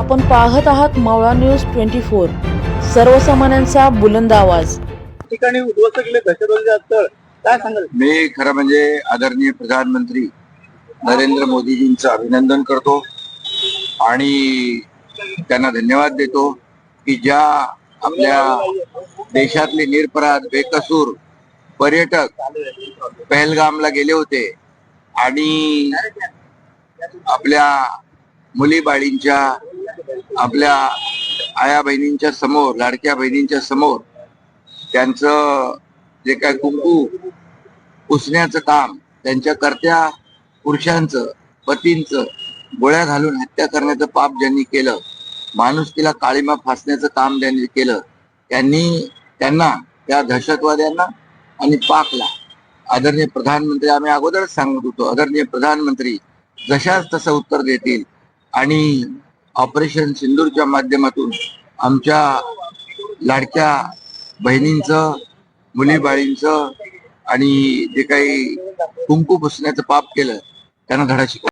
आपण पाहत आहात मावळा न्यूज ट्वेंटी फोर. सर्वसामान्यांचा बुलंद आवाज. ठिकाणी उद्ध्वस्त केले दहशतवादी तळ काय सांगाल? मी खरं म्हणजे आदरणीय प्रधानमंत्री नरेंद्र मोदीजींचं अभिनंदन करतो आणि त्यांना धन्यवाद देतो की ज्या आपल्या देशातले निरपराध बेकसूर पर्यटक पहलगामला गेले होते आणि आपल्या मुली बाळींच्या आपल्या आया बहिणींच्या समोर लाडक्या बहिणींच्या समोर त्यांचं जे काय कुंकू पुसण्याचं काम त्यांच्या कर्त्या पुरुषांचं पतींचं गोळ्या घालून हत्या करण्याचं पाप ज्यांनी केलं माणुसकीला काळीमा फासण्याचं काम ज्यांनी केलं त्यांनी त्यांना त्या दहशतवाद्यांना आणि पाकला. आदरणीय प्रधानमंत्री आम्ही अगोदरच सांगत होतो आदरणीय प्रधानमंत्री जशाच तसं उत्तर देतील आणि ऑपरेशन सिंदूरच्या माध्यमातून आमच्या लाडक्या बहिणींचं मुलीबाळींचं आणि जे काही कुंकू पुसण्याचं पाप केलं त्यांना धडा शिकवा